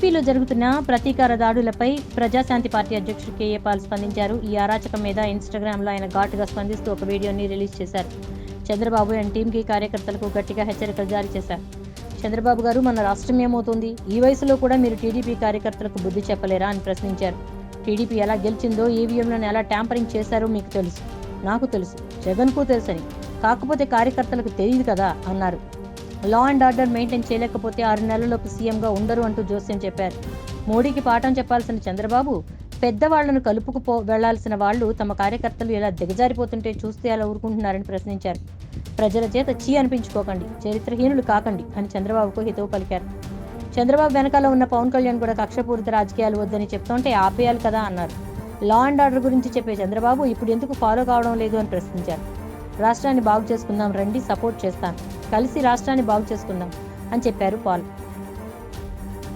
ఎస్పీలో జరుగుతున్న ప్రతీకార దాడులపై ప్రజాశాంతి పార్టీ అధ్యక్షుడు కేఏ పాల్ స్పందించారు. ఈ అరాచకం మీద ఇన్స్టాగ్రామ్లో ఆయన ఘాటుగా స్పందిస్తూ ఒక వీడియోని రిలీజ్ చేశారు. చంద్రబాబు అండ్ టీంకి కార్యకర్తలకు గట్టిగా హెచ్చరికలు జారీ చేశారు. చంద్రబాబు గారు మన రాష్ట్రం ఏమవుతుంది? ఈ వయసులో కూడా మీరు టీడీపీ కార్యకర్తలకు బుద్ధి చెప్పలేరా? అని ప్రశ్నించారు. టీడీపీ ఎలా గెలిచిందో ఈవీఎంలను ఎలా ట్యాంపరింగ్ చేశారో మీకు తెలుసు. నాకు తెలుసు. జగన్కు తెలుసని. కాకపోతే కార్యకర్తలకు తెలియదు కదా అన్నారు. లా అండ్ ఆర్డర్ మెయింటైన్ చేయలేకపోతే ఆరు నెలలలోపు సీఎంగా ఉండరు అంటూ జోస్యం చెప్పారు. మోడీకి పాఠం చెప్పాల్సిన చంద్రబాబు పెద్దవాళ్ళను కలుపుకుపో వెళ్ళాల్సిన వాళ్ళు తమ కార్యకర్తలు ఎలా దిగజారిపోతుంటే చూస్తే అలా ఊరుకుంటున్నారని ప్రశ్నించారు. ప్రజల చేత చీ అనిపించుకోకండి చరిత్రహీనులు కాకండి అని చంద్రబాబుకు హితవు పలికారు. చంద్రబాబు వెనకాల ఉన్న పవన్ కళ్యాణ్ కూడా కక్షపూరిత రాజకీయాలు వద్దని చెప్తుంటే ఆపేయాలి కదా అన్నారు. లా అండ్ ఆర్డర్ గురించి చెప్పే చంద్రబాబు ఇప్పుడు ఎందుకు ఫాలో కావడం లేదు అని ప్రశ్నించారు. రాష్ట్రాన్ని బాగు చేసుకుందాం రండి సపోర్ట్ చేస్తాను కలిసి రాష్ట్రాన్ని బాగు చేసుకుందాం అని చెప్పారు పాల్.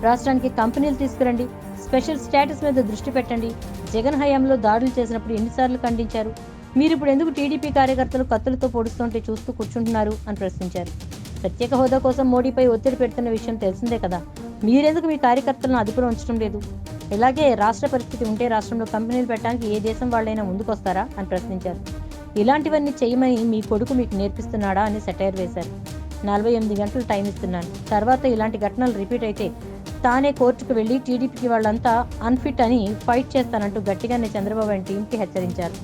రాష్ట్రానికి కంపెనీలు తీసుకురండి స్పెషల్ స్టేటస్ మీద దృష్టి పెట్టండి. జగన్ హయాంలో దాడులు చేసినప్పుడు ఎన్నిసార్లు ఖండించారు? మీరు ఇప్పుడు ఎందుకు టీడీపీ కార్యకర్తలు కత్తులతో పొడుస్తుంటే చూస్తూ కూర్చుంటున్నారు అని ప్రశ్నించారు. ప్రత్యేక హోదా కోసం మోడీపై ఒత్తిడి పెడుతున్న విషయం తెలిసిందే కదా. మీరెందుకు మీ కార్యకర్తలను అదుపులో ఉంచడం లేదు? ఇలాగే రాష్ట్ర పరిస్థితి ఉంటే రాష్ట్రంలో కంపెనీలు పెట్టడానికి ఏ దేశం వాళ్ళైనా ముందుకొస్తారా అని ప్రశ్నించారు. ఇలాంటివన్నీ చేయమని మీ కొడుకు మీకు నేర్పిస్తున్నాడా అని సెటైర్ వేశారు. నలభై ఎనిమిది గంటలు టైం ఇస్తున్నాను. తర్వాత ఇలాంటి ఘటనలు రిపీట్ అయితే తానే కోర్టుకు వెళ్ళి టీడీపీకి వాళ్ళంతా అన్ఫిట్ అని ఫైట్ చేస్తానంటూ గట్టిగానే చంద్రబాబు అండ్ టీంకి హెచ్చరించారు.